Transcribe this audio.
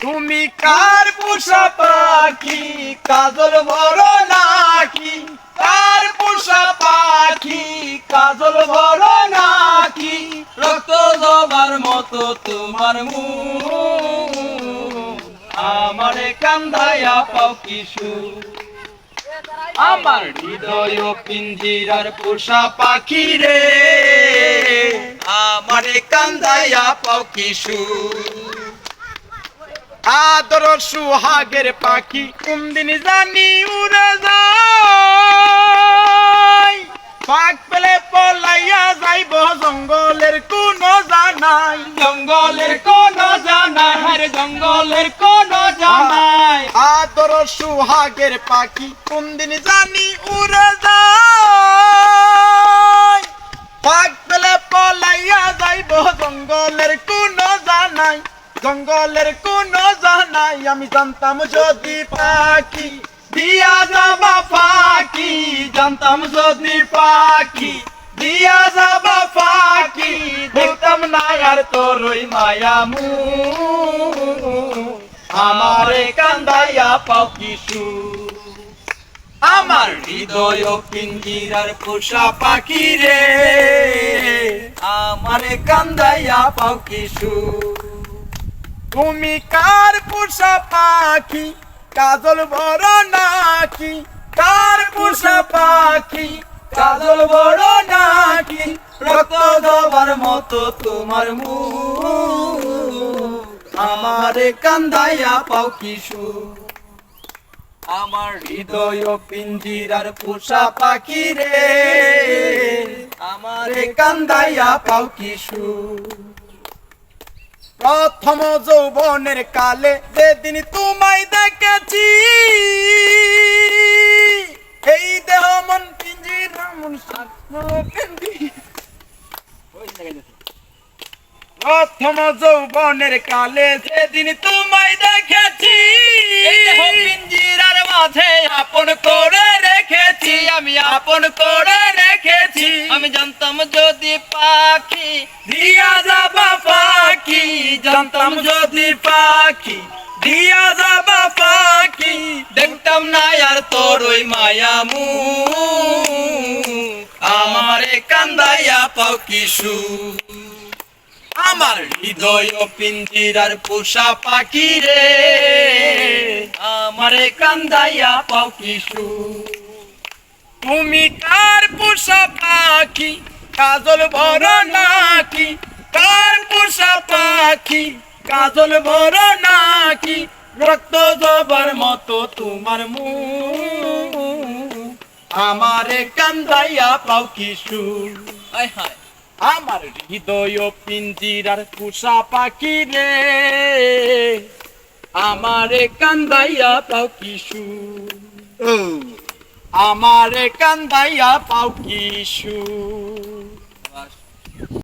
তুমি কার পোষা পাখি? কাজল বড় নাকি? কার পোষা পাখি? কাজল বড় নাকি? রক্ত জবার মতো তোমার মুখ। আমারে কান্দায়া পাও কিশু আমার হৃদয় পিঞ্জিরার পোষা পাখি রে। আমারে কান্দায়া পাও কিশু আদর সুহাগের পাখি কোনদিন জানি উড়ে যায়। পাক পেলে পলাইয়া যাইব জঙ্গলের কোন জানাই। জঙ্গলের কোন জানাই হরে জঙ্গলের কোন জানাই। আদর সুহাগের পাখি কোনদিন জানি উড়ে যায়। পাক পেলে পলাইয়া যাইব জঙ্গলের কোন জানাই। জঙ্গলের কোন জানাই, আমি জানতাম যদি পাখি, দিয়া যাবা পাখি, জানতাম যদি পাখি, দিয়া যাবা পাখি, দেখতাম না আর তোর ওই মায়ামু আমারে কান্দাইয়া পাও কিশু। আমার হৃদয় পিঞ্জিরার পোষা পাখি রে। আমারে কান্দাইয়া পাও কিশু। তুমি কার পোষা পাখি? কাজল বড় নাকি? কার পোষা পাখি? কাজল বড় নাকি? রক্ত দেবার মতো তোমার মুখ। আমারে কান্দাইয়া পাও কিশু আমার হৃদয় পিঞ্জিরার পোষা পাখি রে। আমারে কান্দাইয়া পাও কিশু প্রথম যৌবনের কালে যেদিন তোমায় দেখেছি, এই দেহ মন পিঞ্জিরা মন প্রথম যৌবনের কালে যেদিন তোমায় দেখেছি পিঞ্জিরার মাঝে আপন করে রেখেছি, আমি আপন করে রেখেছি। আমি জানতাম যদি পাখি, দিয়া যাবা পাখি। জানতাম যদি পাখি, দিয়া যাবা পাখি। দেখতাম না আর তোর ওই মায়ামু আমারে কান্দাইয়া পাও কিশু আমার হৃদয় পিঞ্জিরার পোষা পাখি রে। আমারে কান্দাইয়া পাও কিশু তুমি কার পোষা পাখি? কাজল বড় নাকি? কার পোষা পাখি কাজল বড় নাকি রক্ত জবার মতো তোমার মুখ। আমারে কান্দাইয়া পাও কিশু আমার হৃদয় পিঞ্জিরার পোষা পাখি রে। আমারে কান্দাইয়া পাও কিশু আমারে কান্দাইয়া পাও কিশু